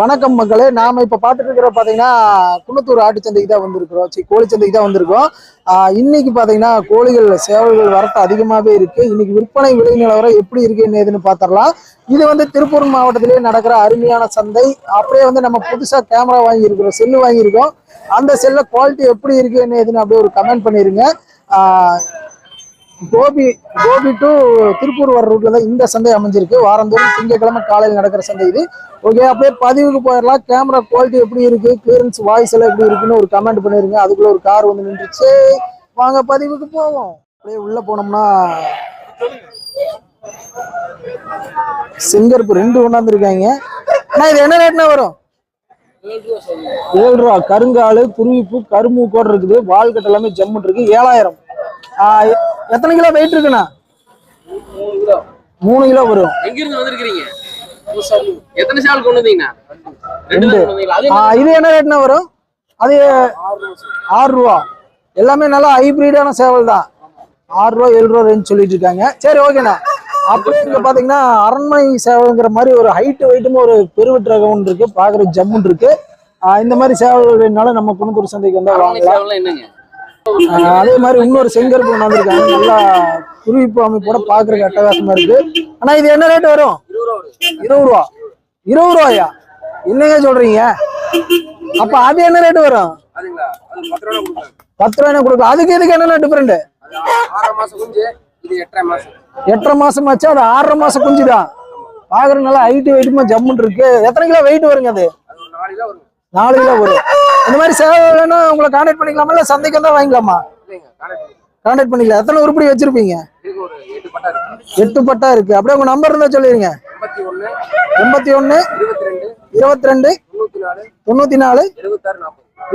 வணக்கம் மக்களே. நாம இப்ப பாத்துட்டு இருக்கிறோம் பாத்தீங்கன்னா குன்னத்தூர் ஆட்டுச்சந்தைக்கு தான் வந்திருக்கிறோம். சரி கோழி சந்தைக்கு தான் வந்திருக்கோம் இன்னைக்கு பாத்தீங்கன்னா கோழிகள் சேவல்கள் வரத்து அதிகமாவே இருக்கு. இன்னைக்கு விற்பனை விலை நிலவரம் எப்படி இருக்கு என்ன ஏதுன்னு பாத்திரலாம். இது வந்து திருப்பூர் மாவட்டத்திலேயே நடக்கிற அருமையான சந்தை. அப்படியே வந்து நம்ம புதுசா கேமரா வாங்கியிருக்கிறோம் செல்லு வாங்கியிருக்கோம். அந்த செல்ல குவாலிட்டி எப்படி இருக்கு என்ன ஏதுன்னு அப்படியே ஒரு கமெண்ட் பண்ணிருங்க. கோபி கோபி டு திருப்பூர் வர ரூட்ல தான் இந்த சந்தை அமைஞ்சிருக்கு. வாரந்தோறும் திங்கட்கிழமை காலையில் நடக்கிற சந்தை இது. ஓகே அப்படியே பதிவுக்கு போயிடலாம். கேமரா குவாலிட்டி எப்படி இருக்கு? கிளியரன்ஸ் வாய்ஸ் எல்லாம் எப்படி இருக்குன்னு ஒரு கமெண்ட் பண்ணிருங்க. அதுக்குள்ள ஒரு கார் வந்து நின்றுச்சு. வாங்க பதிவுக்கு போவோம். அப்படியே உள்ள போனோம்னா சிங்கர்ப்பு ரெண்டு கொண்டாந்துருக்காங்க. அண்ணா இது என்ன ரேட்னா வரும்? ஏழு ரூபா கருங்காலு குருவிப்பு கருமூக்கோட இருக்குது. வால்கட்டு எல்லாமே ஜம்முன் இருக்கு. ஏழாயிரம். ஆஹ் எத்தனை கிலோ வெயிட் இருக்குண்ணா? மூணு கிலோ. வரும். எங்க இருந்து வந்திருக்கீங்க எத்தனை சேவல் கொண்டு ஆஹ் இது என்ன ரேட்னா வரும்? அது ஆறு ரூபா. எல்லாமே நல்லா ஹைபிரிடான சேவல் தான். ஆறு ரூபா ஏழு ரூபா ரேஞ்ச் சொல்லிட்டு இருக்காங்க. சரி ஓகேண்ணா அப்படி இங்க பாத்தீங்கன்னா அரண்மனை சேவல்ங்கிற மாதிரி ஒரு ஹைட் வெயிட்டும் ஒரு பெருவெட்டு ரகம் ஒன்று இருக்கு. பாக்குற ஜம்முன் இருக்கு. இந்த மாதிரி சேவல் வேணுனாலும் நம்ம குணத்தூர் சந்தைக்கு வந்தா வாங்கலாம். அதே மாதிரி இன்னொரு செங்கருப்பு வந்திருக்காங்க நல்லா குருவிப்பு அமைப்போட பாக்குறதுக்கு அட்டகாசமா இருக்கு. ஆனா இது என்ன ரேட் வரும்? இருபது ரூபா. இருபது ரூபாயா? என்னங்க சொல்றீங்க? அப்ப அது என்ன ரேட் வரும்? பத்து ரூபா பத்து ரூபாய் கொடுக்கும் அதுக்கு இதுக்கு என்னென்ன டிஃபரெண்ட் எட்டரை மாசம் ஆச்சு. அது ஆறரை மாசம் குஞ்சு தான் பாக்குற நல்லா ஹைட்டு வெயிட்டுமா ஜம்முன் இருக்கு. எத்தனை கிலோ வெயிட் வருங்க அது? நாலு கிலோ வரும். இந்த மாதிரி சேவை வேணும்னா உங்களை கான்டாக்ட் பண்ணிக்கலாமா? இல்ல சந்தைக்கு வந்தா வாங்கிக்கலாமா? கான்டாக்ட் பண்ணிக்கலாம் எத்தனை உருப்படி வச்சிருப்பீங்க? எட்டு பட்டா இருக்கு. அப்படியே உங்க நம்பர் இருந்தா சொல்லிருங்க. எண்பத்தி ஒண்ணு இருபத்தி ரெண்டு தொண்ணூத்தி நாலு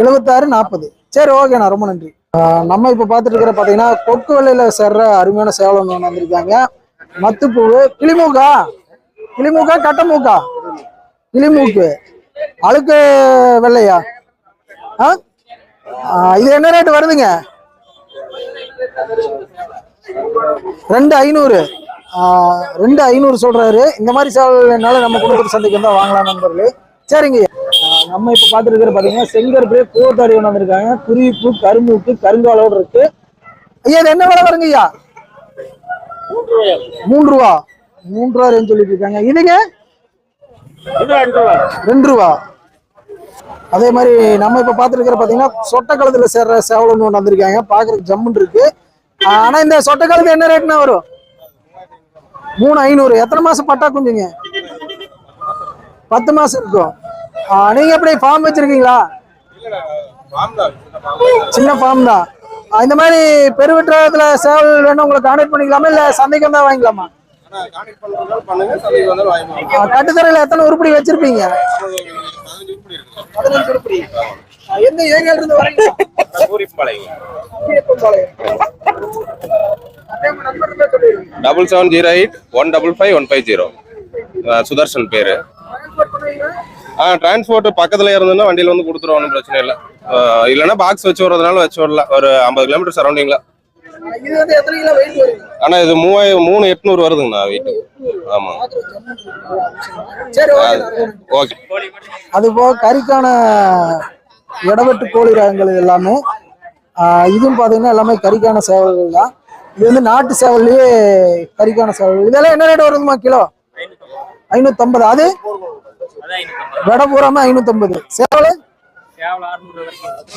எழுபத்தாறு நாற்பது சரி ஓகேண்ணா ரொம்ப நன்றி. நம்ம இப்ப பாத்துட்டு இருக்கிற பாத்தீங்கன்னா கொக்கு வெள்ளையில சேர்ற அருமையான சேவல் ஒன்று வந்திருக்காங்க. மத்துப்பூவு கிளிமூக்கா? கிளிமூக்கா கட்டமூக்கா? கிளிமூக்கு. அழுக்கு வெள்ளையா? இது என்ன ரேட் வருதுங்க? ரெண்டு ஐநூறு. ரெண்டு ஐநூறு சொல்றாரு. இந்த மாதிரி சேவல்னால நம்ம குடும்பத்து சந்தைக்கு வந்தா வாங்கலாம் நண்பர்களே. சரிங்க. நம்ம இப்ப பாத்துட்டு இருக்கிற பாத்தீங்கன்னா செங்கருப்பு கூத்தாடி ஒன்று வந்திருக்காங்க. குறிப்பு கரும்புக்கு கருங்காலோடு இருக்கு. ஐயா இது என்ன விலை வருங்க ஐயா? மூன்று ரூபா. மூன்று ரூபா ரேஞ்ச் சொல்லிட்டு இருக்காங்க. இதுங்க? ரெண்டு ரூபா. அதே மாதிரி நம்ம இப்ப பாத்துட்டு இருக்கிற பாத்தீங்கன்னா சொட்ட கலத்துல சேர்ற சேவல் ஒன்று வந்திருக்காங்க. பாக்குறதுக்கு ஜம்முன் இருக்கு. ஆஹ் ஆனா இந்த சொட்ட கலத்து என்ன ரேட்னா வரும்? மூணு ஐநூறு. எத்தனை மாசம் பட்டா குஞ்சுங்க? பத்து மாசம் இருக்கும். ஆஹ் நீங்க எப்படி ஃபார்ம் வச்சிருக்கீங்களா? சின்ன ஃபார்ம் தான். இந்த மாதிரி பெருவெற்றத்துல சேவல் வேணும் உங்களுக்கு கான்டாக்ட் பண்ணிக்கலாமா? இல்ல சந்தைக்கு வந்தா வாங்கிக்கலாமா? கட்டுத்தரையில எத்தனை உருப்படி வச்சிருப்பீங்க? பதினஞ்சு உருப்படி எந்த ஏரியால இருந்து வரீங்க. Double seven zero eight one double five one five zero Sudarshan பேரு? ஆ டிரான்ஸ்போர்ட் பக்கத்துல இருந்ததுன்னா வண்டியில வந்து கொடுத்துருவோம் ஒன்றும் பிரச்சனை இல்லை. இல்லைன்னா பாக்ஸ் வச்சு விடுறதுனால வச்சு விடலாம் ஒரு ஐம்பது கிலோமீட்டர் சரௌண்டிங்ல இது வந்து எத்தனை கிலோ வெயிட் வருங்க ஆனா இது மூவாயிரம் மூணு எட்நூறு வருதுங்கண்ணா வெயிட் ஆமா. சரி ஓகே அது போக கறிக்கான இடவெட்டு கோழி ரகங்கள் இது எல்லாமே இதுவும் பார்த்தீங்கன்னா எல்லாமே கறிக்கான சேவல்கள் தான். இது வந்து நாட்டு சேவல்லையே கறிக்கான சேவல் இதெல்லாம் என்ன ரேட் வருதுமா கிலோ? ஐநூத்தம்பது. அது? விட பூராம ஐநூத்தம்பது. சேவல்?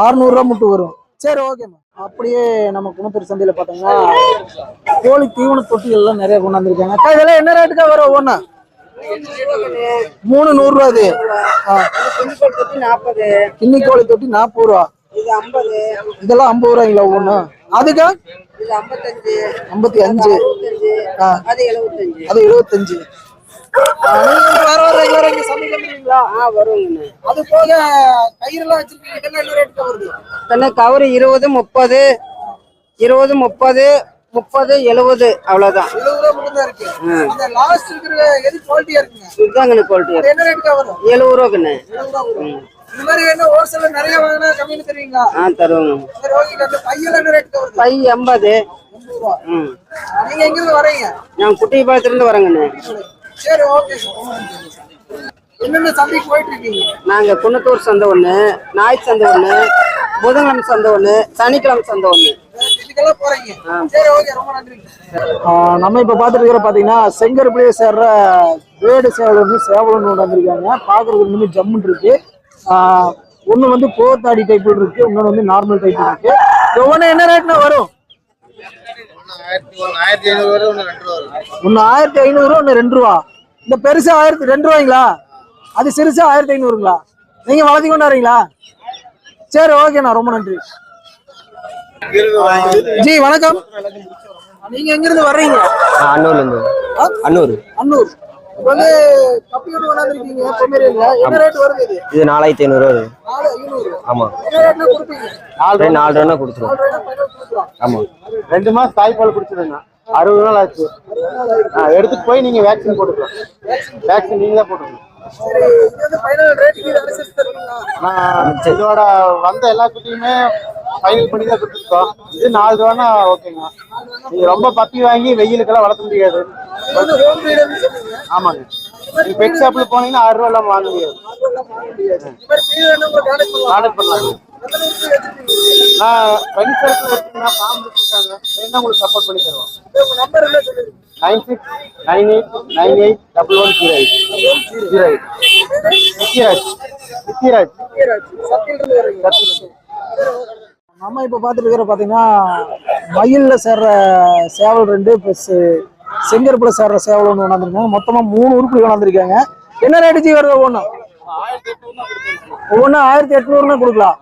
அறுநூறுவா மட்டும் வரும். சரி ஓகேம்மா அப்படியே நம்ம குணத்தூர் சந்தையில பார்த்தோம்னா கோழி தீவன தொட்டிகள் எல்லாம் நிறைய கொண்டாந்துருக்காங்க. அக்கா இதெல்லாம் என்ன ரேட்டுக்கா வரும் ஒவ்வொன்னா? மூணு நூறு ரூபா இது. நாற்பது கிண்ணி கோழி தொட்டி நாற்பது ரூபா. இது ஐம்பது இதெல்லாம் ஐம்பது ரூபாய்ங்களா ஒண்ணு அதுக்கா? ஐம்பத்தஞ்சு. ஐம்பத்தி அஞ்சு ஆ. அது எழுபத்தஞ்சு அது எழுபத்தஞ்சு ரெகுலர் இங்க ஆ வருவங்கண்ணே அது போக கயிறுலாம் வச்சிருக்கீங்க இதெல்லாம் என்ன ரேட்டுக்கு வருது கவர் இருபது முப்பது இருபது முப்பது முப்பது எழுபது அவ்வளவுதான். எழுபது ரூபா மட்டும் தான் இருக்கு. இந்த லாஸ்ட் இருக்கிற எது குவாலிட்டியா இருக்குங்க இதுதாங்கண்ணே குவாலிட்டி அது என்ன? ரேட்டுக்கா வரும் எழுபது ரூபாக்குண்ணே எழுபது ரூபா வரும் இந்த மாதிரி என்ன ஹோல்சேல் நிறைய வாங்கினா கம்மியில் தருவீங்களா? ஆ தருவோங்க. சரி ஓகே அந்த பையெல்லாம் என்ன ரேட்டுக்கு வருது பை எண்பது. எண்பது ரூபா ம். நீங்க எங்கிருந்து வரீங்க? நான் குட்டி பாலத்திலிருந்து வரேங்கண்ணே சரி ஓகே என்னென்ன சந்தைக்கு போயிட்டு இருக்கீங்க நாங்க குன்னத்தூர் சந்தை ஒண்ணு நாய் சந்தை ஒண்ணு புதன்கிழமை சந்தை ஒண்ணு சனிக்கிழமை சந்தை ஒண்ணு. இதுக்கெல்லாம் போறீங்க. சரி ஓகே ரொம்ப நன்றி. நம்ம இப்ப பாத்துட்டு இருக்கிற பாத்தீங்கன்னா செங்கருப்பிலேயே சேர்ற வேடு சேவல் வந்து சேவல் ஒன்று வந்திருக்காங்க. பாக்குறதுக்கு இன்னும் ஜம்முன் இருக்கு. ஒண்ணு வந்து போர்த்தாடி டைப் இருக்கு இன்னொன்று வந்து நார்மல் டைப் இருக்கு. ஒவ்வொன்று என்ன ரேட்னா வரும்? ஒன்னு ஆயிரத்தி ஐநூறு ஒன்னு ரெண்டு ரூபா இந்த பெருசு ஆயிரத்தி ரெண்டு ரூபாய்ங்களா? அது சிறுசு ஆயிரத்தி ஐநூறுங்களா? நீங்க வளர்த்தி கொண்டாடுறீங்களா? சரி ஓகேண்ணா ரொம்ப நன்றி. ஜி வணக்கம். நீங்க எங்க இருந்து வர்றீங்க அன்னூர்ல இருந்து. ஆ? அன்னூர். அன்னூர். வந்து கப்பி ஒன்று கொண்டாந்துருக்கீங்க பொம்மேரியன்ல என்ன ரேட் வருது இது? இது நாலாயிரத்தி ஐநூறு வருது. ஆமா. நாலு ரூபா. கொடுத்துருவோம். நாலு கொடுக்குறோம். ஆமா. ரெண்டு மாசம் தாய்ப்பால் குடிச்சிருங்க. அறுபது நாள் ஆச்சு. ஆ, எடுத்துட்டு போய் நீங்க வேக்சின் போட்டுக்கலாம். வேக்சின் நீங்க தான் போட்டுக்கணும். இதோட வந்த எல்லா குட்டியுமே ஃபைனல் பண்ணி தான் கொடுத்துருக்கோம். இது நாலு ரூபானா ஓகேங்க. நீங்க ரொம்ப பப்பி வாங்கி வெயிலுக்கெல்லாம் வளர்த்த முடியாது. ஆமாங்க. நீங்க பெட் ஷாப்ல போனீங்கன்னா ஆறு ரூபா இல்லாம வாங்க முடியாது. ஆர்டர் பண்ணலாம்? நான் ஃப்ரெண்ட் சர்க்கிள் வச்சுருந்தா ஃபார்ம் வச்சுருக்காங்க வேணா உங்களுக்கு சப்போர்ட் பண்ணி தருவோம்? Nine six nine eight nine eight double one zero eight zero eight Nithyaraj. நம்ம இப்ப பாத்துட்டு இருக்கிற பாத்தீங்கன்னா மயில்ல சேர்ற சேவல் ரெண்டு பிளஸ் செங்கற்புல சேர்ற சேவல் ஒன்று கொண்டாந்துருக்காங்க. மொத்தமா மூணு உருப்படி கொண்டாந்துருக்காங்க. என்ன ரேட்டு ஜி வருது ஒவ்வொன்றும் ஒவ்வொன்றும் ஆயிரத்தி எட்நூறுன்னு கொடுக்கலாம்.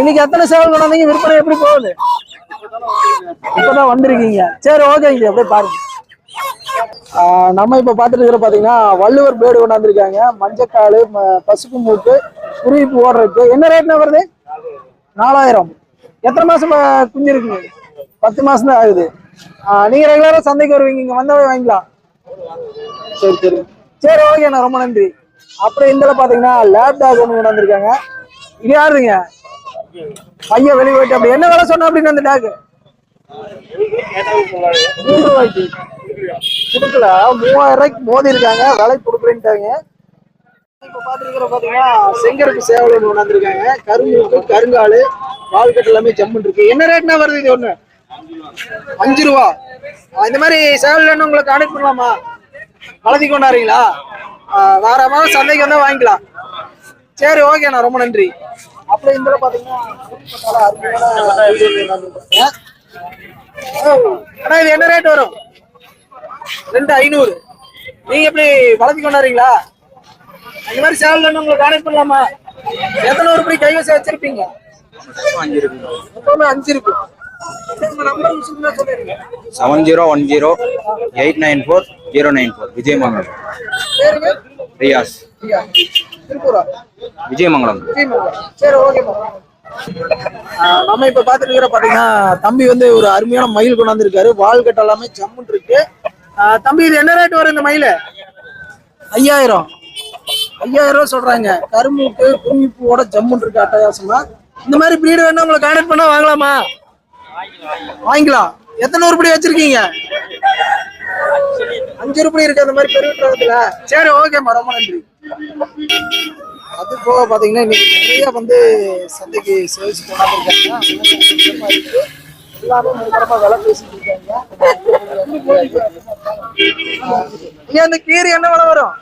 இன்னைக்கு எத்தனை சேவல் கொண்டாந்தீங்க? விற்பனை எப்படி போகுது? இப்பதான் வந்திருக்கீங்க. சரி ஓகேங்க அப்படியே பாருங்க. நம்ம இப்ப பாத்துட்டு இருக்கிற பாத்தீங்கன்னா வள்ளுவர் பேடு கொண்டாந்துருக்காங்க. மஞ்சக்கால் பசுப்பு மூட்டு குருவிப்பு ஓடுறதுக்கு. என்ன ரேட்னா வருது? நாலாயிரம். எத்தனை மாசம் குஞ்சு இருக்குங்க பத்து மாசம் தான் ஆகுது. நீங்க ரெகுலரா சந்தைக்கு வருவீங்க. இங்க வந்தாவே வாங்கிக்கலாம். சரி சரி. சரி ஓகேண்ணா ரொம்ப நன்றி. அப்புறம் இந்த பாத்தீங்கன்னா லேப் டாக் ஒன்று கொண்டு வந்திருக்காங்க. இது யாருங்க? பையன் வெளியே போயிட்டு அப்படி என்ன வேலை சொன்ன அப்படின்னு அந்த டாக் மூணு ரூபாய்க்கு கொடுக்கல. மூவாயிரம் ரூபாய்க்கு மோதி இருக்காங்க. விலை கொடுக்குறேன்ட்டாங்க. இப்ப பாத்துருக்கிற பாத்தீங்கன்னா செங்கருக்கு சேவல் ஒன்று கொண்டாந்துருக்காங்க கரும்புக்கு கருங்காலு வால்கட்டு எல்லாமே ஜம்முன் இருக்கு. என்ன ரேட்னா வருது இது ஒண்ணு? அஞ்சு ரூபா. இந்த மாதிரி சேவல் வேணும் உங்களுக்கு கனெக்ட் பண்ணலாமா? வளர்த்தி கொண்டாடுறீங்களா? மாதம் சந்தைக்கு வந்தா வாங்கிக்கலாம். சரி ஓகேண்ணா ரொம்ப நன்றி. அப்புறம் இந்த அண்ணா இது என்ன ரேட் வரும்? ரெண்டு ஐநூறு. நீங்க எப்படி வளர்த்தி கொண்டாடுறீங்களா? அந்த மாதிரி சேவல் வேணும் உங்களுக்கு கான்டெக்ட் பண்ணலாமா? எத்தனை உருப்படி கைவசம் வச்சிருப்பீங்க? அஞ்சு இருக்கு. Seven zero one zero eight nine four zero nine four Vijayamangalam. Riyaz. Vijayamangalam. நம்ம இப்ப பாத்துருக்க பாத்தீங்கன்னா தம்பி வந்து ஒரு அருமையான மயில் கொண்டாந்துருக்காரு. வால் கட்ட எல்லாமே ஜம்முன் இருக்கு. தம்பி இது என்ன ரேட் வரும் இந்த மயில? ஐயாயிரம். ஐயாயிரம் ரூபாய் சொல்றாங்க. கரும்புக்கு குருவிப்பூவோட ஜம்முன் இருக்கு அட்டகாசமா. இந்த மாதிரி பிரீடு வேணா உங்களை கான்டாக்ட் பண்ணா வாங்கலாமா? வாங்கிக்கலாம். எத்தனை உருப்படி வச்சிருக்கீங்க? அஞ்சு உருப்படி இருக்கு அந்த மாதிரி பெரிய சரி ஓகேம்மா ரொம்ப நன்றி. அது போக பாத்தீங்கன்னா இன்னைக்கு நிறைய வந்து சந்தைக்கு சேல்ஸ் கொண்டாந்துருக்காங்க எல்லாரும் நிரந்தரமா விலை பேசிட்டு இருக்காங்க. ஏன் அந்த கீரை என்ன விலை வரும்?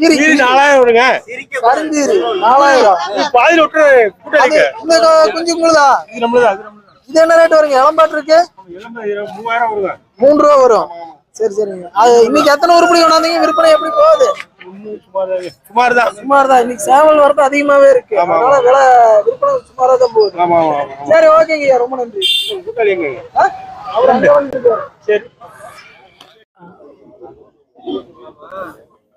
கீரி நாலாயிரம் விடுங்க. கருங்கீரி நாலாயிரம் பாதியில் விட்டு அது இந்த கு- குஞ்சு உங்களுதா? இது நம்மளது இது என்ன ரேட் வருங்க? இளம்பாட்டு இருக்கு? மூவாயிரம் வருங்க. மூணு ரூபா வரும். சரி சரிங்க. அது இன்னைக்கு எத்தனை உருப்படி கொண்டாந்தீங்க? விற்பனை எப்படி போகுது? சுமார் தான் சுமார் தான் இன்னைக்கு சேவல் வரது அதிகமாவே இருக்கு. அதனால விலை விற்பனை சுமாரா தான் போகுது. சரி ஓகேங்க ரொம்ப நன்றி. சரி.